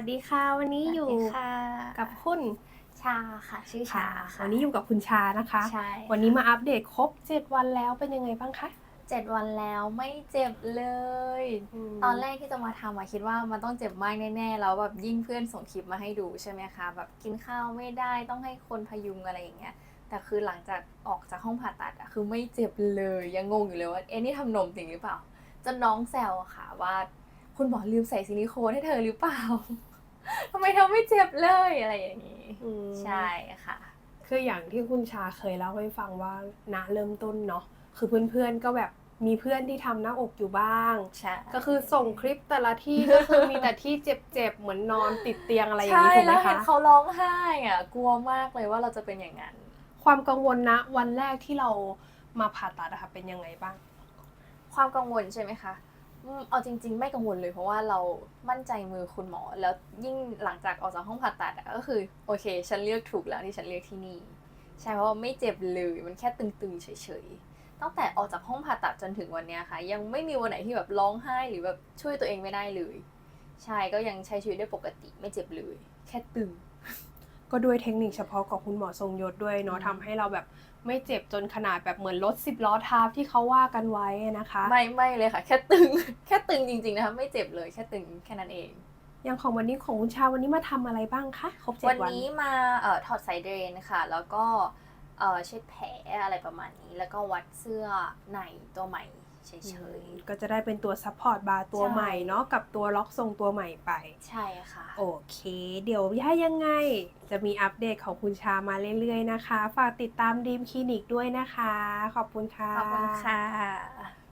วัสดีค่ะ วันนี้อยู่สวัสดีค่ะกับคุณชาค่ะชื่อชาค่ะวันนี้อยู่กับคุณชานะคะใช่วันนี้มาอัปเดตครบ 7 วันแล้วเป็นยังไงบ้างคะเจ็ดวันแล้วไม่เจ็บเลยมตอนแรกที่จะมาทำอะคิดว่ามันต้องเจ็บมากแน่ๆแล้วแบบยิ่งเพื่อนส่งคลิปมาให้ดูใช่ไหมคะแบบกินข้าวไม่ได้ต้องให้คนพยุงอะไรอย่างเงี้ยแต่คือหลังจากออกจากห้องผ่าตัดอะคือไม่เจ็บเลยยังงงอยู่เลยว่าเอ็นี่ทำนมจริงหรือเปล่าจนน้องแซวอะค่ะว่า คุณหมอลืมใส่ซิลิโคนให้เธอหรือเปล่าทำไมเธอไม่เจ็บเลยอะไรอย่างนี้อืมใช่ค่ะ คืออย่างที่คุณชาเคยเล่าให้ฟังว่าณเริ่มต้นเนาะคือเพื่อนๆก็แบบมีเพื่อนที่ทำหน้าอกอยู่บ้างใช่ก็คือส่งคลิปแต่ละที่ก็คือมีแต่ที่เจ็บๆ เหมือนนอนติดเตียงอะไรอย่างนี้ใช่ถูกไหมแล้วเห็คะนเขาร้องไห้อะ กลัวมากเลยว่าเราจะเป็นอย่างนั้น ความกังวลนะ วันแรกที่เรามาผ่าตัดอะค่ะเป็นยังไงบ้าง ความกังวลใช่ไหมคะ อืมเอาจริง ๆ ไม่กังวลเลยเพราะว่าเรามั่นใจมือคุณหมอ แล้วยิ่งหลังจากออกจากห้องผ่าตัดอะก็คือโอเค ฉันเลือกถูกแล้วที่ฉันเลือกที่นี่ ใช่เพราะว่าไม่เจ็บเลยมันแค่ตึงๆเฉยๆตั้งแต่ออกจากห้องผ่าตัดจนถึงวันเนี้ยค่ะ ยังไม่มีวันไหนที่แบบร้องไห้หรือแบบช่วยตัวเองไม่ได้เลย ใช่ก็ยังใช้ชีวิตได้ปกติไม่เจ็บเลย แค่ตึง ก็ด้วยเทคนิคเฉพาะของคุณหมอทรงยศด้วยเนาะอืมทำให้เราแบบไม่เจ็บจนขนาดแบบเหมือนรถสิบล้อทับที่เขาว่ากันไว้นะคะ ไม่ไม่เลยค่ะ แค่ตึง แค่ตึงจริงๆนะคะไม่เจ็บเลยแค่ตึงแค่นั้นเอง อย่างของวันนี้ของคุณชาวันนี้มาทำอะไรบ้างคะครบเจ็ดวันวันนี้มาเอ่อถอดสายเดรนค่ะ แล้วก็ เอ่อเช็ดแผลอะไรประมาณนี้ แล้วก็วัดเสื้อในตัวใหม่เฉยก็จะได้เป็นตัวซัพพอร์ตบาร์ตัวใช่ใหม่เนาะกับตัวล็อกทรงตัวใหม่ไปๆใช่ค่ะ โอเค เดี๋ยวย่ายังไง จะมีอัปเดตของคุณชามาเรื่อยๆนะคะ ฝากติดตามดีมคลินิกด้วยนะคะ ขอบคุณค่ะ ขอบคุณค่ะ